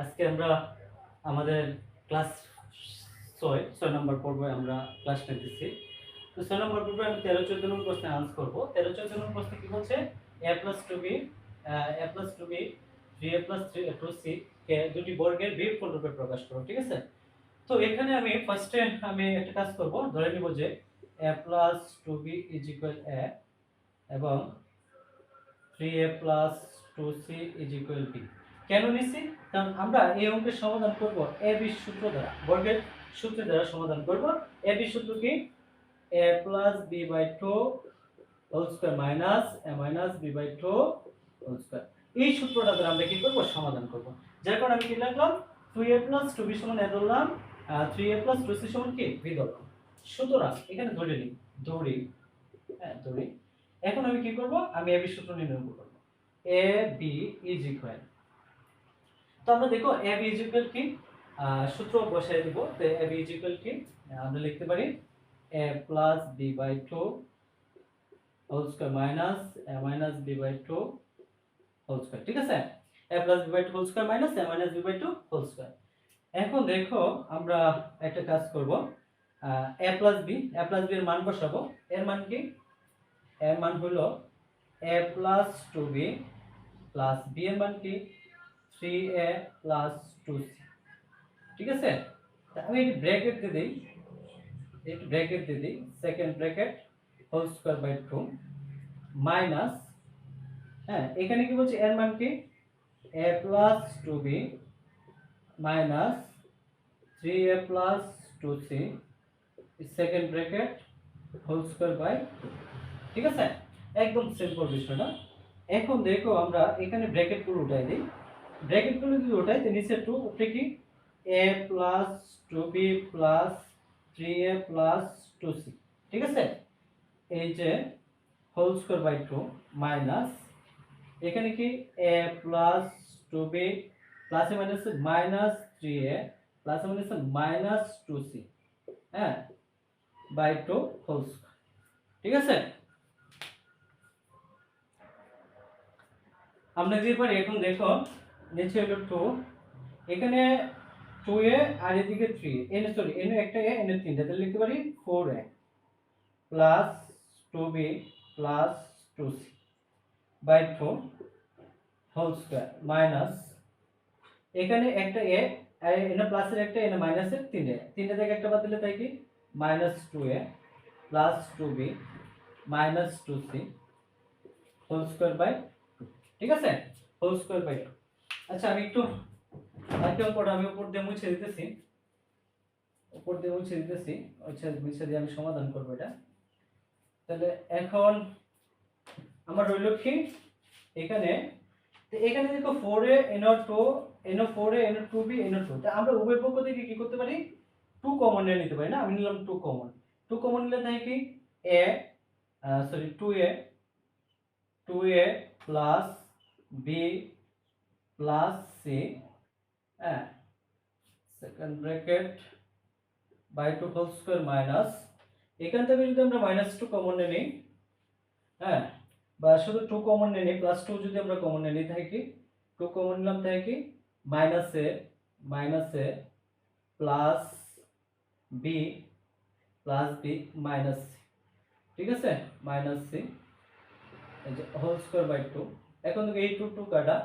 আজকে আমরা আমাদের ক্লাস ছয় ছয় নম্বর পর্বে আমরা ক্লাস নিতেছি। তো ছয় নম্বর পর্বে আমি তেরো, চোদ্দ নম্বর প্রশ্নে আনসার করব। তেরো, চোদ্দ নম্বর প্রশ্নে কি বলছে? A plus two B A plus two B three A plus three two C কে দুটি বর্গের বিয়োগফল রূপে প্রকাশ করো, ঠিক আছে? তো এখানে আমি ফার্স্টে আমি একটা কাজ করব, ধরে নিব যে A plus two B is equal A এবং three A plus two C is equal B কেন নিছি? কারণ আমরা এই অঙ্কের সমাধান করব এ বি সূত্র দ্বারা। বর্গের সূত্র দ্বারা সমাধান করব। এ বি সূত্র কি? A plus B by two whole square minus A minus B by two whole square. এই সূত্রটা দ্বারা আমরা কি করব? সমাধান করব। যার কারণে আমি কি লিখলাম? Two A plus two B সমান এ ধরলাম three A plus two C সমান কি? বি ধরলাম। সুতরাং এখানে ধরে নিই দৌড়ি হ্যাঁ দৌড়ি এখন আমি কি করব? আমি এ বি সূত্র নির্ণয় করব। এ বি ইজ ইকুয়াল তো আমরা দেখো এ বি ইজ কি? সূত্র বসাই দিব। তো এ বি ইজ কি? আমরা লিখতে পারি A plus B by two whole square minus A minus B by two whole square ঠিক আছে? A plus B by two whole square minus A minus B by two whole square এখন দেখো, আমরা একটা কাজ করব। A plus B A plus B এর মান বসাবো। এর মান কি? এর মান হলো A plus two B plus B এর মান কি? Three A plus two C ঠিক আছে? আমি একটি ব্র্যাকেট দিয়ে দিই। একটি ব্র্যাকেট দিয়ে দিই। Second bracket whole square by two minus হ্যাঁ এখানে কি বলছে? এর মান কি? A plus two B minus three A plus two C second bracket whole square by ঠিক আছে? একদম সিম্পল বিষয়টা এখন দেখো আমরা এখানে ব্র্যাকেটগুলো উঠাই দিই। ব্র্যাকেটগুলো যদি উঠাই তো নিচে টু উপরে কি? A plus two B plus three A plus two C ঠিক আছে? এই যে whole square by two minus এখানে কি? এ প্লাস টু বি প্লাসে মাইনাস মাইনাস থ্রি এ প্লাসে মাইনাস মাইনাস টু সি হ্যাঁ? বাই টু হোল স্কোয়ার ঠিক আছে? আমরা যদি এখন দেখো নিচে হলো টু এখানে টু এ আর এদিকে থ্রি এন সরি এন একটা এ এন তিনটা, তাহলে লিখতে পারি four A plus two B plus two C by two whole square minus এখানে একটা এ, আর এনে প্লাসের একটা এনে মাইনাসের তিনটে তিনটে থেকে একটা বাদ দিলে তাই কি? Minus two A plus two B minus two C whole square by ঠিক আছে? হোল স্কোয়ার বাই টু আচ্ছা আমি একটু বাকি অঙ্কটা আমি উপর দিয়ে মুছে দিতেছি। উপর দিয়ে মুছে দিতেছি। আচ্ছা মুছে দিয়ে আমি সমাধান করব এটা। তাহলে এখন আমার রইল কি? এখানে, তো এখানে দেখো four A and two and four A and two B and two তা আমরা উভয় পক্ষ থেকে কি করতে পারি? টু কমন নিয়ে নিতে পারি না? আমি নিলাম টু কমন টু কমন নিলে তাই কি? A sorry two A two A plus B plus C হ্যাঁ second bracket by two whole square minus এখান থেকে যদি আমরা মাইনাস টু কমন নিই হ্যাঁ বা শুধু টু কমন নিয়ে নিই প্লাস টু যদি আমরা কমন নিই থাকি টু কমন নিলাম তাই কি? Minus A minus A plus B plus B minus C ঠিক আছে? Minus C whole square by two এখন এই টু টু কাটা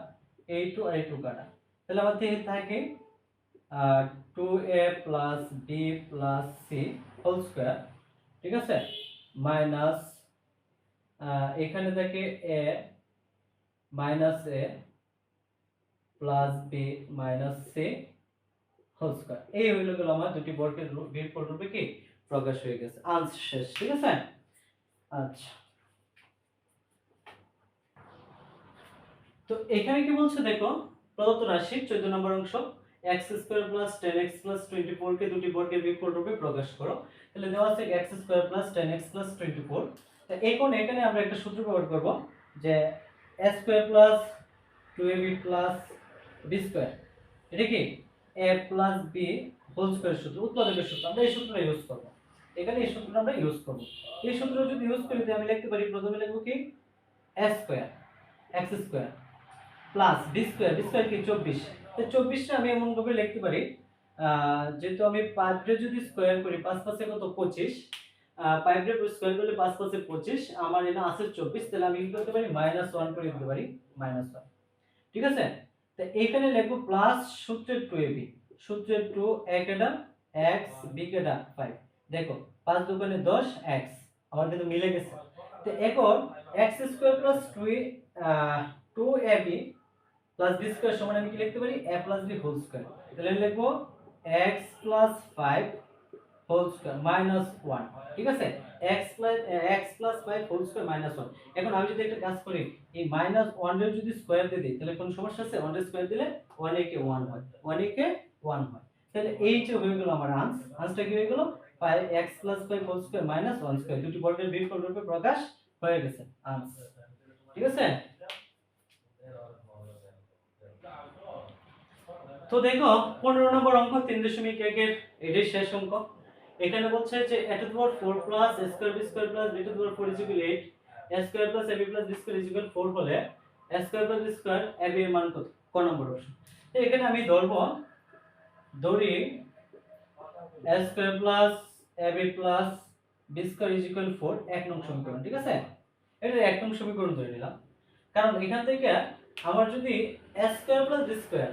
এই টু আর এই টু কাটা। তাহলে আমার থেকে থাকে two A plus B plus C whole square ঠিক আছে? মাইনাস এখানে থাকে A minus A plus B minus C whole square এই হইল গেল আমার দুটি বর্গের বিয়োগফল রূপে কি? প্রকাশ হয়ে গেছে। আনস শেষ, ঠিক আছে? আচ্ছা। তো এখানে কি বলছে দেখো? প্রদত্ত রাশি, চোদ্দ নম্বর অংশ X square plus ten X plus twenty ফোরকে দুটি বর্গের বিয়োগফল রূপে প্রকাশ করো। তাহলে দেওয়া আছে X square plus ten X plus twenty four এখন এখানে আমরা একটা সূত্র ব্যবহার করব যে A square plus two A B plus B square এটা কি? A plus B whole square সূত্র, উৎপাদকের সূত্র। আমরা এই সূত্রটা ইউজ করব। এখানে এই সূত্রটা আমরা ইউজ করব। এই সূত্র যদি ইউজ করি আমি লিখতে পারি, প্রথমে লিখব কি? A square X square plus B square B square কি চব্বিশ? তো চব্বিশটা আমি এমন ভাবে লিখতে পারি যেহেতু আমি পাঁচটা যদি স্কোয়ার করি, পাঁচ পাঁচে কত? পঁচিশ। পাইপটা স্কোয়ার করলে পাঁচ পাঁচে পঁচিশ, আমার এখানে আছে চব্বিশ, তাহলে আমি কি করতে পারি? মাইনাস ওয়ান করে দিতে পারি মাইনাস ওয়ান ঠিক আছে? তো এইখানে লিখব প্লাস সূত্রের টু এ বি সূত্রের টু এক এটা এক্স বি কেটা ফাইভ দেখো, পাঁচ দোকানে দশ এক্স আমার কিন্তু মিলে গেছে। তো এখন X square plus two two A B plus B square সমান আমি কি লিখতে পারি? A plus B whole square তাহলে আমি লিখব X plus five whole square minus one ঠিক আছে? X plus X plus five whole square minus one এখন আমি যদি একটা কাজ করি, এই মাইনাস ওয়ানের যদি স্কোয়ার দিয়ে দিই, তাহলে কোনো সমস্যা আছে? ওয়ানের স্কোয়ার দিলে ওয়ান একে ওয়ান হয়। ওয়ান একে ওয়ান হয়। তাহলে এই যে হয়ে গেল আমার আনস আনসটা কি হয়ে গেল? Five X plus five whole square minus one square দুটি বর্গের বিপরীত রূপে প্রকাশ হয়ে গেছে। আনস ঠিক আছে? তো দেখো, পনেরো নম্বর অঙ্ক, তিন দশমিক একের এটাই শেষ অঙ্ক। এখানে বলছে যে A to four plus square B square plus B to power four is equal eight A square plus A plus B square is equal four হলে A square plus B square A B এর মান কত? ক নম্বর option তো এখানে আমি ধরবো, ধরি A square plus A plus B square is equal four এক নং সমীকরণ, ঠিক আছে? এটা এক নং সমীকরণ ধরে নিলাম। কারণ এখান থেকে আমার যদি A square plus B square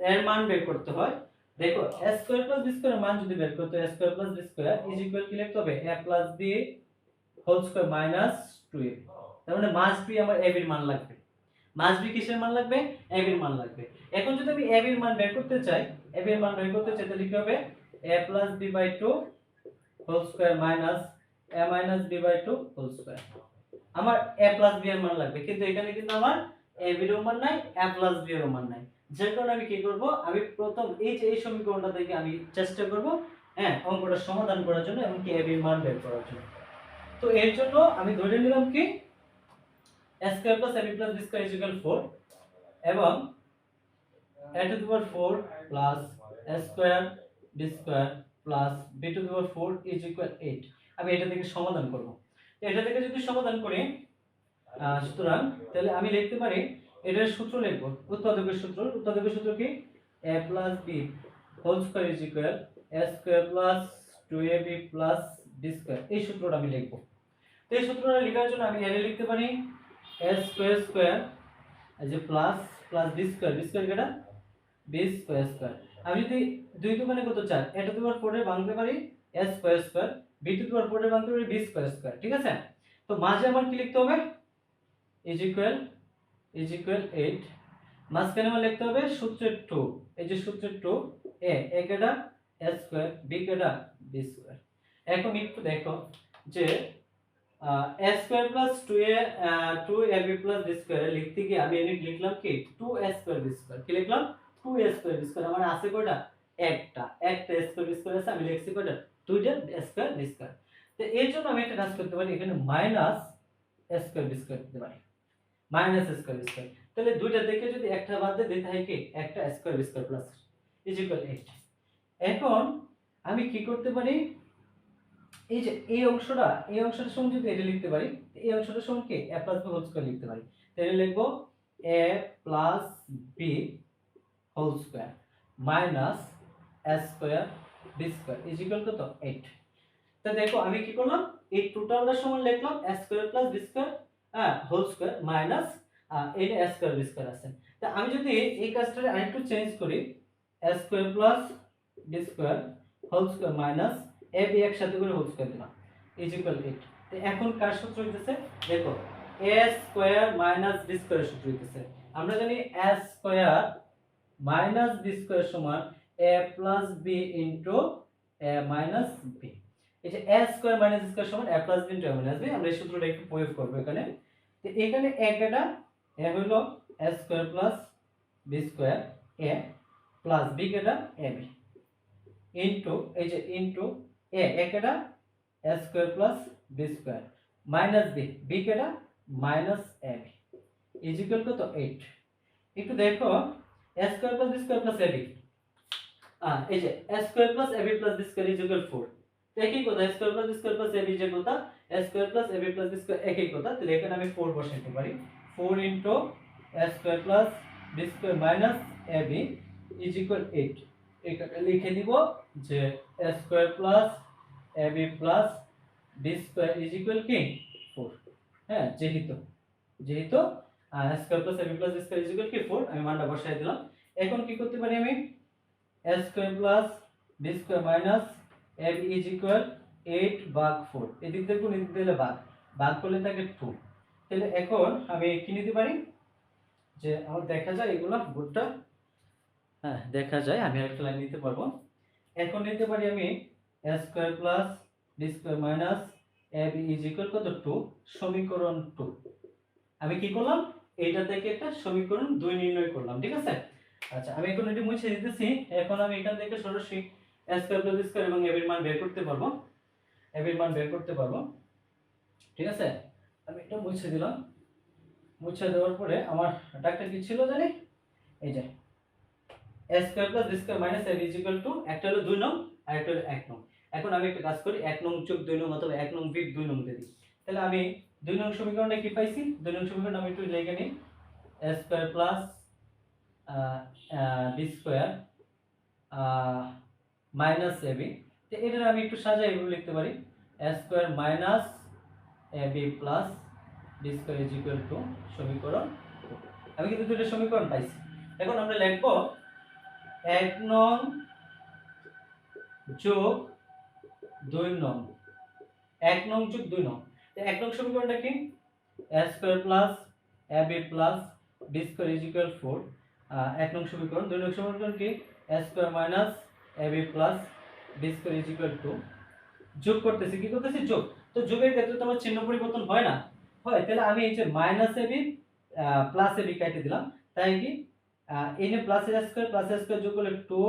এর মান বের করতে হয়। দেখো A square plus B square মান যদি বের করতে হয় square plus B square is equal কি লিখতে হবে? A plus B whole square minus two A তার মানে মাস বি আমার এ বির মান লাগবে। মাস বি কিসের মান লাগবে? এ বির মান লাগবে। এখন যদি আমি এ বির মান বের করতে চাই এ বির মান বের করতে চাই, তাহলে কি হবে? A plus B by two whole square minus A minus B by two whole square আমার এ প্লাস বি এর মান লাগবে, কিন্তু এখানে কিন্তু আমার এ বির মান নাই এ প্লাস বি এর মান নাই। যে কারণে আমি কি করব? আমি প্রথম এই যে এই সমীকরণটা থেকে আমি চেষ্টা করব হ্যাঁ অঙ্কটা সমাধান করার জন্য এমনকি এ বির মান বের করার জন্য। তো এর জন্য আমি ধরে নিলাম কি? A square plus ab plus b square is equal 4 এবং a to the power 4 plus a square b square plus b to the power 4 is equal 8 আমি এটা থেকে সমাধান করব। এটা থেকে যদি সমাধান করি সুতরাং তাহলে আমি লিখতে পারি এটার সূত্র লিখব। উৎপাদকের সূত্র। উৎপাদকের সূত্র কি? A plus b whole square is equal a square plus 2ab plus b square এই সূত্রটা আমি লিখব। তো এই সূত্রটা লেখার জন্য আমি এর লিখতে পারি। A স্কয়ার স্কয়ার যে plus plus b square b square কেটা? B স্কয়ার স্কয়ার আমি যদি দুই দোকানে কত চার এটা টু 4 এ ভাঙতে পারি a square square b to 4 এ ভাঙতে পারি b স্কয়ার স্কয়ার ঠিক আছে? তো মাঝে আমার কি লিখতে হবে? ইজ ইকুয়াল ইজ ইকুয়াল 8 মাঝখানে আমার লিখতে হবে সূত্রের 2 এই যে সূত্রের 2 a a কেটা a স্কয়ার b কেটা b স্কয়ার এখন একটু দেখো যে A square plus two A two A B plus B square লিখতে গিয়ে আমি এনে লিখলাম কি? Two A square B square কি লিখলাম? Two A square B square আমার আছে কয়টা? একটা। একটা এ স্কোয়ার বি স্কোয়ার আছে, আমি লিখছি কয়টা? দুইটা এ স্কোয়ার বি স্কোয়ার তো এর জন্য আমি একটা কাজ করতে পারি, এখানে minus A square B square দিতে পারি। Minus A square square. তাহলে দুইটা থেকে যদি একটা বাদ দিয়ে দিতে হয় কি? একটা square B square plus is eight এখন আমি কি করতে পারি? এই যে এই অংশটা, এই অংশটার সঙ্গে যদি এটা লিখতে পারি এই অংশটার সঙ্গে কি? a plus b whole square লিখতে পারি। তাহলে লিখব a plus b whole square minus a square b square is equal কত 8 তো দেখো, আমি কি করলাম? এই টোটালটার সমান লিখলাম a square plus b square হ্যাঁ whole square minus a square b square আছে। তা আমি যদি এই কাজটা আরেকটু চেঞ্জ করি square plus b square whole square minus A B একসাথে করে হোল স্কোয়ার দিলাম ইজ ইকুয়াল এইট তো এখন কার সূত্র হইতেছে? দেখো A square minus B square সূত্র হইতেছে। আমরা জানি A square minus B square সমান A plus B into A minus B এই যে এ স্কয়ার মাইনাস স্কয়ার সমান A plus B into A minus আমরা এই সূত্রটা একটু প্রয়োগ করব এখানে। তো এখানে এ কেটা এ হইল A square plus B square A plus B কেটা এ বি ইন্টু এই যে ইন্টু এ এ কেটা A square plus B square minus B B কেটা minus A B is equal কত এইট একটু দেখো A square plus B square plus A B এই যে A square plus A B plus B square একই কথা square plus square plus A যে কথা square plus A B plus square একই কথা তাহলে এখানে আমি ফোর বসাইতে পারি। Four into square plus B square minus A B is equal eight এটা লিখে দিব যে square plus A B plus B square is equal কি? ফোর হ্যাঁ যেহেতু যেহেতু square plus A plus B square is equal কি? ফোর আমি মানটা বসাই দিলাম। এখন কি করতে পারি আমি? Square plus B square minus A B is equal eight ভাগ ফোর এদিক থেকে কোন দিলে ভাগ ভাগ করলে থাকে টু তাহলে এখন আমি কি নিতে পারি? যে আমার দেখা যায় এগুলো বোর্ডটা হ্যাঁ দেখা যায়, আমি একটা লাইন নিতে পারব। এখন নিতে পারি আমি A square plus B square minus A B is equal কত? টু সমীকরণ টু আমি কি করলাম? এইটা থেকে একটা সমীকরণ দুই নির্ণয় করলাম, ঠিক আছে? আচ্ছা আমি এখন এটি মুছে দিতেছি। এখন আমি এখান থেকে সরাসরি স্কোয়ার প্লাস স্কোয়ার এবং এ মান বের করতে পারব। এ মান বের করতে পারব। ঠিক আছে? আমি এটা মুছে দিলাম। মুছে দেওয়ার পরে আমার ডাকটা কি ছিল জানি? এই যে square plus square minus A is two একটা হলো দুই নং, আর একটা হলো এক নং। এখন আমি একটা কাজ করি, এক নং যোগ দুই নং অথবা এক নং বিগ দুই নং দিয়ে দিই। তাহলে আমি দুই নং সমীকরণে কি পাইছি? দুই নং সমীকরণ আমি একটু লিখে নিই। Square plus B square minus A তো এটা আমি একটু সাজাই এভাবে লিখতে পারি। A square minus A B plus B square is equal two সমীকরণ। আমি কিন্তু দুটো সমীকরণ পাইছি। এখন আমরা লিখব এক নং যোগ দুই নং। এক নং যোগ দুই নং। তো এক নং সমীকরণটা কি? A square plus A plus B square is equal four এক নং সমীকরণ। দুই নং সমীকরণ কি? A square minus A B plus B square is equal two যোগ করতেছি, কি করতেছি? যোগ। তো যোগের ক্ষেত্রে তো আমার চিহ্ন পরিবর্তন হয় না। হয়, তাহলে আমি এই যে minus A B plus A B কেটে দিলাম। তাই কি? যে plus A square plus A square যোগ করলে টু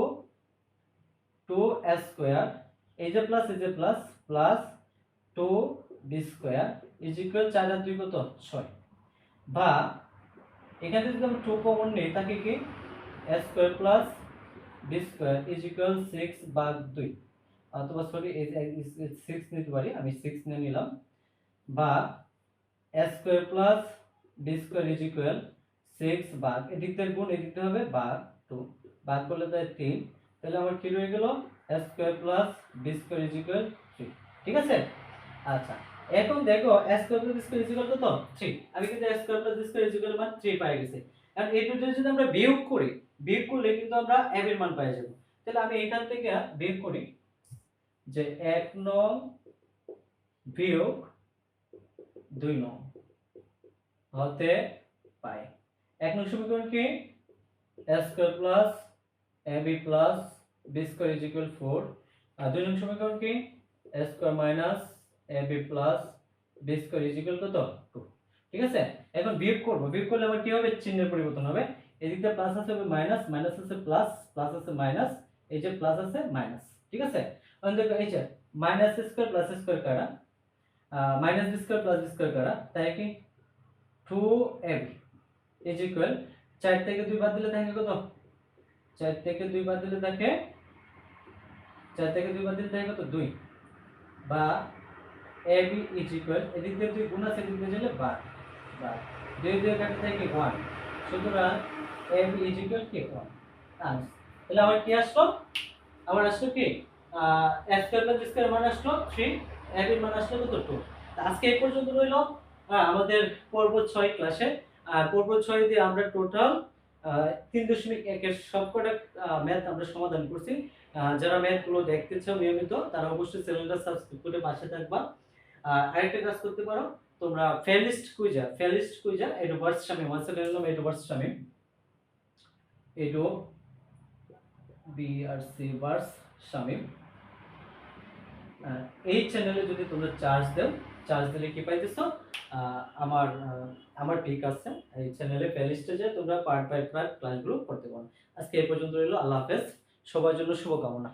টু স্কোয়ার এই যে প্লাস এই যে plus plus two B square is equal চার আর দুই কত? ছয়। বা, এখানে যদি আমি টু কমন নিই, তাকে কি? A square plus B square is six ভাগ দুই অথবা সরি সিক্স নিতে পারি, আমি সিক্স নিয়ে নিলাম। বা A square plus B square is equal six ভাগ এদিক থেকে গুণ, এদিক থেকে হবে ভাগ টু ভাগ করলে তাই তিন। তাহলে আমার কি রয়ে গেল? A square plus B square three ঠিক আছে? আচ্ছা এখন দেখো A square plus B square is আমি কিন্তু A square plus B square is equal মান থ্রি পাই গেছি। কারণ এই যদি আমরা বিয়োগ করি বিয়োগ করলে কিন্তু আমরা এম এর মান পাই যাব। তাহলে আমি এখান থেকে বিয়োগ করি যে এক নং বিয়োগ দুই নং হতে পাই। এক নং সমীকরণ কি? Square plus A B plus B square is equal four আর দুই নং সমীকরণ কি? Square minus A B plus B square is equal কত? টু ঠিক আছে? এখন বিয়োগ করব। বিয়োগ করলে আমার কি হবে? চিহ্নের পরিবর্তন হবে। এদিকটা প্লাস আছে মাইনাস মাইনাস আছে প্লাস প্লাস আছে মাইনাস এই যে প্লাস আছে মাইনাস ঠিক আছে? দেখো, এই যে মাইনাস স্কোয়ার প্লাস স্কোয়ার কারা? Minus B plus B square তাই কি? Two A B is equal চার থেকে দুই বাদ দিলে থাকে কত? চার থেকে দুই বাদ দিলে থাকে, চার থেকে দুই বাদ দিলে থাকে কত? দুই। বা এ বি ইজ ইকুয়াল এদিক দিয়ে দুই গুণ আছে, এদিক দিয়ে দিলে বার বার দুই দুই কাটে থাকে ওয়ান সুতরাং এ বি ইজ ইকুয়াল কি তাহলে আমার কি আসলো? আমার আসলো কি? এ স্কোয়ার প্লাস মান আসলো থ্রি এ বির মান আসলো কত টু আজকে এই পর্যন্ত রইল আহ, আমাদের পর্ব ছয় ক্লাসে আর পর্ব ছয় দিয়ে আমরা টোটাল তিন দশমিক একের সবকটা ম্যাথ আমরা সমাধান করছি। যারা ম্যাথগুলো দেখতে চাও নিয়মিত তারা অবশ্যই চ্যানেলটা সাবস্ক্রাইব করে পাশে থাকবা। আর আরেকটা কাজ করতে পারো তোমরা ফেলিস্ট কুইজা ফেলিস্ট কুইজা এডো ভার্স শামিম ওয়ান্সের নাম এডো ভার্স শামিম এডো বিআরসি ভার্স শামিম এই চ্যানেলে যদি তোমরা চার্জ দেও চার্জ দিলে কি পাইতেছো? আমার আমার ঠিক আছে। এই চ্যানেলে প্লেলিস্টে যে তোমরা পার্ট বাই পার্ট ক্লাসগুলো করতে পারো। আজকে এই পর্যন্ত রইল। আল্লাহ হাফেজ। সবার জন্য শুভকামনা।